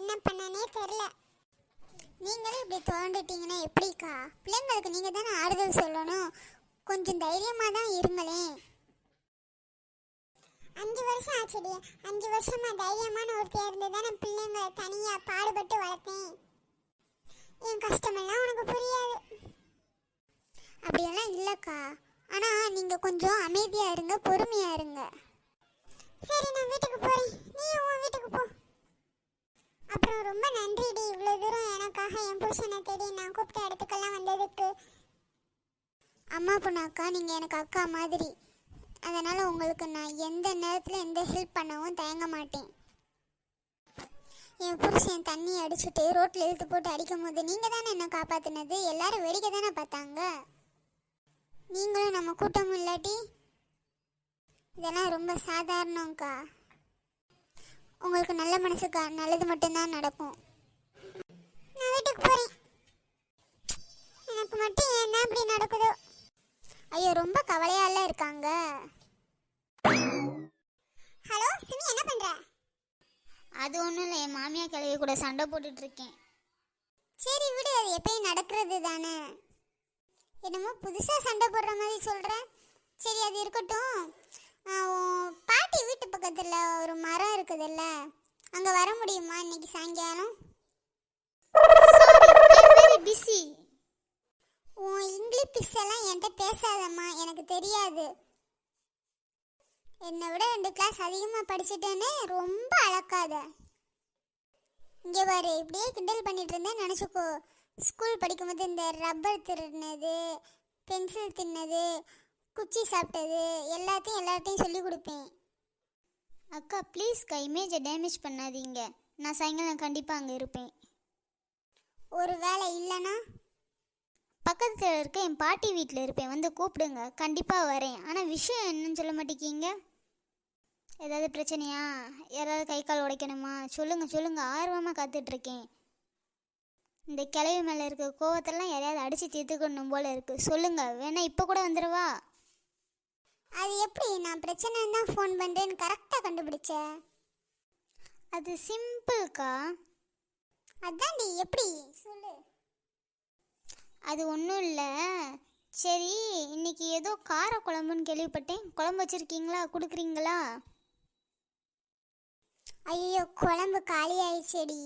என்ன பண்ணனே தெரில நீங்களே இப்படி தோண்டிட்டீங்கன்னா எப்படிக்கா? பிள்ளைங்களுக்கு நீங்கள் தானே ஆறுதல் சொல்லணும். கொஞ்சம் தைரியமாக தான் இருங்களேன். அஞ்சு வருஷம் ஆச்சுடி. அஞ்சு வருஷமா தைரியமான ஒருத்தையா இருந்து தானே பிள்ளைங்களை தனியா பாடுபட்டு வளர்த்தேன். என் கஷ்டமெல்லாம் உனக்கு புரியாது. அப்படியெல்லாம் இல்லைக்கா. ஆனால் நீங்கள் கொஞ்சம் அமைதியாக இருங்க பொறுமையாக இருங்க. சரி நான் வீட்டுக்கு போகிறேன் நீ உன் வீட்டுக்கு போ. அப்புறம் ரொம்ப நன்றிடி இவ்வளோ தூரம் எனக்காக என் புருஷனை தேடி நான் கூப்பிட்ட இடத்துக்கெல்லாம் வந்ததுக்கு. அம்மா பொண்ணாக்கா நீங்கள் எனக்கு அக்கா மாதிரி. அதனால் உங்களுக்கு நான் எந்த நேரத்தில் எந்த ஹெல்ப் பண்ணவும் தயங்க மாட்டேன். என் புருஷன் தண்ணி அடிச்சுட்டு ரோட்டில் இழுத்து போட்டு அடிக்கும் போது நீங்கள் தானே என்ன காப்பாற்றினது எல்லாரும் வேடிக்கை தானே பார்த்தாங்க? நீங்களும் நம்ம கூட்டமும் இல்லாட்டி இதெல்லாம் ரொம்ப சாதாரணம்க்கா. உங்களுக்கு நல்ல மனசுக்கா நல்லது மட்டும்தான் நடக்கும். நான் வீட்டுக்கு போகிறேன் எனக்கு மட்டும் என்ன இப்படி நடக்குதோ? ஐயோ ரொம்ப கவலையால இருக்காங்க. ஹலோ சிமி என்ன பண்ற? அது ஒன்றும் இல்லை என் மாமியா கிழவி கூட சண்டை போட்டுட்டு இருக்கேன். சரி விடு அது எப்பயும் நடக்கிறது தானே. என்னமோ புதுசா சண்டை போடுற மாதிரி சொல்ற. சரி அது இருக்கட்டும். முடியுமா இன்னைக்கு சாயங்காலம்? பிஸி. உன் இங்கிலீஷ் எல்லாம் என்கிட்ட பேசாதம்மா எனக்கு தெரியாது. என்னை விட ரெண்டு கிளாஸ் அதிகமாக படிச்சுட்டேன்னு ரொம்ப அளக்காத. இங்கே பாரு இப்படியே கிண்டல் பண்ணிட்டு இருந்தேன் நினச்சிக்கோ. ஸ்கூல் படிக்கும்போது இந்த ரப்பர் திருடினது பென்சில் தின்னது குச்சி சாப்பிட்டது எல்லாத்தையும் எல்லார்ட்டையும் சொல்லி கொடுப்பேன். அக்கா ப்ளீஸ்க்கா இமேஜை டேமேஜ் பண்ணாதீங்க. நான் சாயங்காலம் கண்டிப்பாக அங்கே இருப்பேன். ஒரு வேலை இல்லைன்னா பக்கத்தில் இருக்க என் பாட்டி வீட்டில் இருப்பேன். வந்து கூப்பிடுங்க. கண்டிப்பாக வரேன். ஆனால் விஷயம் என்னன்னு சொல்ல மாட்டேங்கிங்க ஏதாவது பிரச்சனையா? யாராவது கை கால் உடைக்கணுமா? சொல்லுங்கள் சொல்லுங்கள் ஆர்வமாக காத்துட்ருக்கேன். இந்த கிளவி மேலே இருக்க கோவத்தெல்லாம் யாரையாவது அடித்து தீர்த்துக்கணும் போல இருக்குது சொல்லுங்கள் வேணா இப்போ கூட வந்துடவா எப்படி நான் பிரச்சனைன்னு தான் ஃபோன் பண்ணுறேன்னு கரெக்டாக கண்டுபிடிச்ச? அது சிம்பிள்க்கா அதான்டி எப்படி? சொல்லு. அது ஒன்றும் இல்லை. சரி இன்னைக்கு ஏதோ கார குழம்புன்னு கேள்விப்பட்டேன். குழம்பு வச்சுருக்கீங்களா? கொடுக்குறீங்களா? ஐயோ குழம்பு காலி ஆயிடுச்சேடி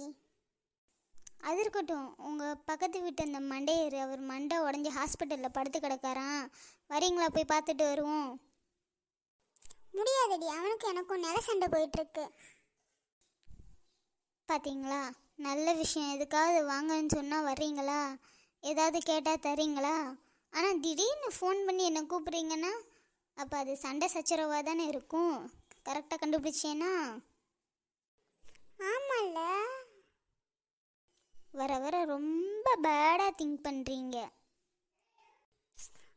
அது இருக்கட்டும். உங்கள் பக்கத்து வீட்டு அந்த மண்டையர் அவர் மண்டை உடஞ்சி ஹாஸ்பிட்டலில் படுத்து கிடக்காரான் வரீங்களா? போய் பார்த்துட்டு வருவோம். முடியாதடி. அவனுக்கு எனக்கும் நில சண்டை போயிட்டு இருக்கு பார்த்தீங்களா நல்ல விஷயம். எதுக்காவது வாங்கன்னு சொன்னால் வர்றீங்களா? ஏதாவது கேட்டால் தரீங்களா? ஆனால் திடீர்னு ஃபோன் பண்ணி என்னை கூப்பிட்றீங்கன்னா அப்போ அது சண்டை சச்சரவாக தானே இருக்கும் கரெக்டாக கண்டுபிடிச்சேன்னா ஆமால்ல. வர வர ரொம்ப பேடாக திங்க் பண்ணுறீங்க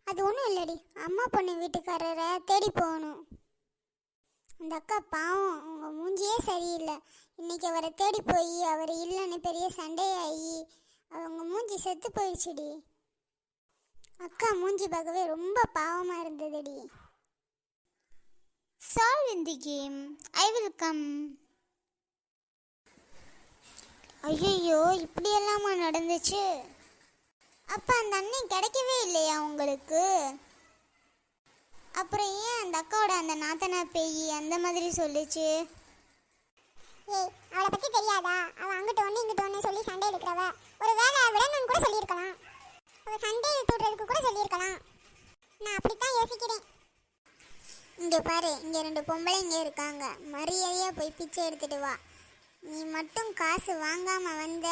அது ஒன்றும் இல்லடி. அம்மா பொண்ணு வீட்டுக்காரரை தேடி போகணும். அந்த அக்கா பாவம் அவங்க மூஞ்சியே சரியில்லை. இன்னைக்கு அவரை தேடி போய் அவர் இல்லைன்னு பெரிய சண்டையாகி அவங்க மூஞ்சி செத்து போயிடுச்சுடி. அக்கா மூஞ்சி பார்க்கவே ரொம்ப பாவமாக இருந்ததுடி. Solve in the game I will come ஐயோ இப்படியெல்லாமா நடந்துச்சு? அப்போ அந்த அண்ணன் கிடைக்கவே இல்லையா உங்களுக்கு? அப்புறம் ஏன் அந்த அக்காவோட அந்த நாத்தனா பேய் அந்த மாதிரி சொல்லுச்சு? ஏய் அவளை பத்தி தெரியாதா? அவ அங்கிட்ட ஒண்ணு இங்கிட்ட ஒண்ணு சொல்லி சண்டை எடுக்கிறவ ஒரு வேலை விடணும்னு கூட சொல்லியிருக்கலாம். அவ சண்டை தூடுறதுக்கு கூட சொல்லியிருக்கலாம். நான் அப்படித்தான் யோசிக்கிறேன். இங்க பாரு இங்க ரெண்டு பொம்பளைங்க இருக்காங்க. மரியாதையா போய் பிச்சை எடுத்துட்டு வா. நீ மட்டும் காசு வாங்காம வந்த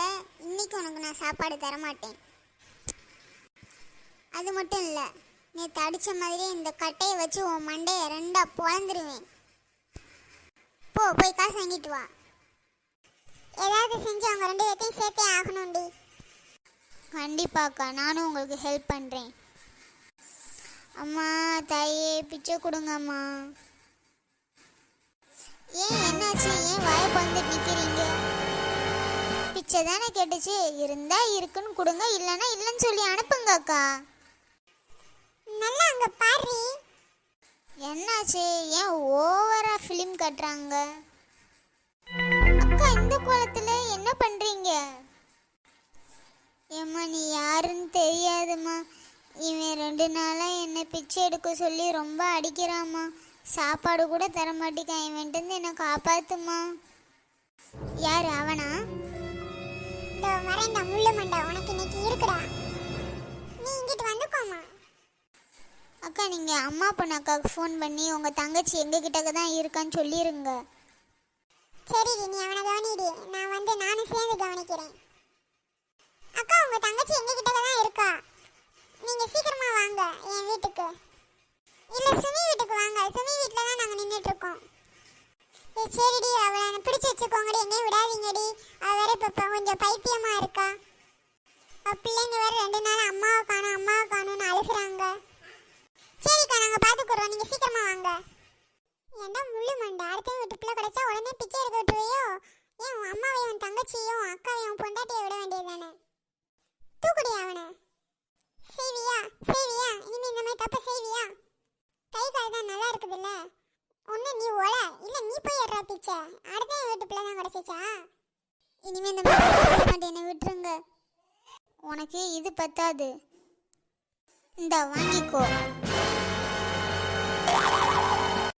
இன்னைக்கு உனக்கு நான் சாப்பாடு தர மாட்டேன் அது மட்டும் இல்ல. நீ தடிச்ச மாதிரியே இந்த கட்டையை வச்சு உன் மண்டையை ரெண்டா பொழந்துருவேன் போ போய் காசு வாங்கிட்டு வா. ஏதாவது செஞ்சு அவங்க ரெண்டு பேர்த்தையும் சேர்த்தே ஆகணும்டி. கண்டிப்பாக்கா நானும் உங்களுக்கு ஹெல்ப் பண்ணுறேன் அம்மா தாயே பிச்சை கொடுங்கம்மா. ஏன் என்னாச்சு? ஏன் வாயை வந்து நிற்கிறீங்க பிச்சை தானே கேட்டுச்சு. இருந்தால் இருக்குன்னு கொடுங்க இல்லைன்னா இல்லைன்னு சொல்லி அனுப்புங்க அக்கா. நல்லா அங்க பாரு. என்னாச்சு? ஏன் ஓவரா ஃபிலிம் கட்டுறாங்க? அக்கா இந்த கோலத்துல என்ன ஏம்மா நீ யாருன்னு தெரியாதும்மா. இவன் ரெண்டு நாளாக என்னை பிச்சை எடுக்க சொல்லி ரொம்ப அடிக்கிறாம்மா. சாப்பாடு கூட தர மாட்டேங்கான் இவன்ட்டு என்னை காப்பாத்துமா யார் அவனா? இந்த வரேன்டா முள்ளு மண்டா. உனக்கு இன்னைக்கு இருக்குடா. நீ இங்கிட்டு அக்கா நீங்கள் அம்மா பொண்ணு அக்காவுக்கு ஃபோன் பண்ணி உங்கள் தங்கச்சி எங்கள் கிட்டக்க தான் இருக்கான்னு சொல்லிடுங்க சரி நீ அவனை கவனிடி. நான் வந்து நானும் சேர்ந்து கவனிக்கிறேன். அக்கா உங்க தங்கச்சி எங்கள் கிட்ட தான் இருக்கா? நீங்க சீக்கிரமா வாங்க என் வீட்டுக்கு. இல்ல சுமி வீட்டுக்கு வாங்க. சுமி வீட்ல தான் நாங்க நின்னுட்டு இருக்கோம் சரிடி அவளை பிடிச்சு வச்சுக்கோங்கடி. எங்கேயும் விடாதீங்கடி. அவ வேற இப்ப கொஞ்சம் பைத்தியமா இருக்கா. பிள்ளைங்க வேற ரெண்டு நாள் அம்மாவை நாங்க நீங்க சீக்கிரமா வாங்க. ஏன்டா முள்ளு மண்டை? அடுத்த வீட்டு பிள்ளை கிடைச்சா உடனே பிச்சை எடுக்க விட்டுருவியோ? ஏன் உன் அம்மாவையும் உன் தங்கச்சியும் அக்காவையும் உன் பொண்டாட்டியை விட வேண்டியதுதானே? தூக்குடி அவனை. செய்வியா செய்வியா இனிமே இந்த மாதிரி தப்பு செய்வியா கை கால் தான் நல்லா இருக்குதுல்ல? ஒன்று நீ ஓல இல்லை நீ போய் ஏறா பிச்சை. அடுத்த வீட்டு பிள்ளை தான் கிடச்சிச்சா? இனிமே இந்த மாதிரி என்னை விட்டுருங்க. உனக்கு இது பத்தாது. இந்த வாங்கிக்கோ.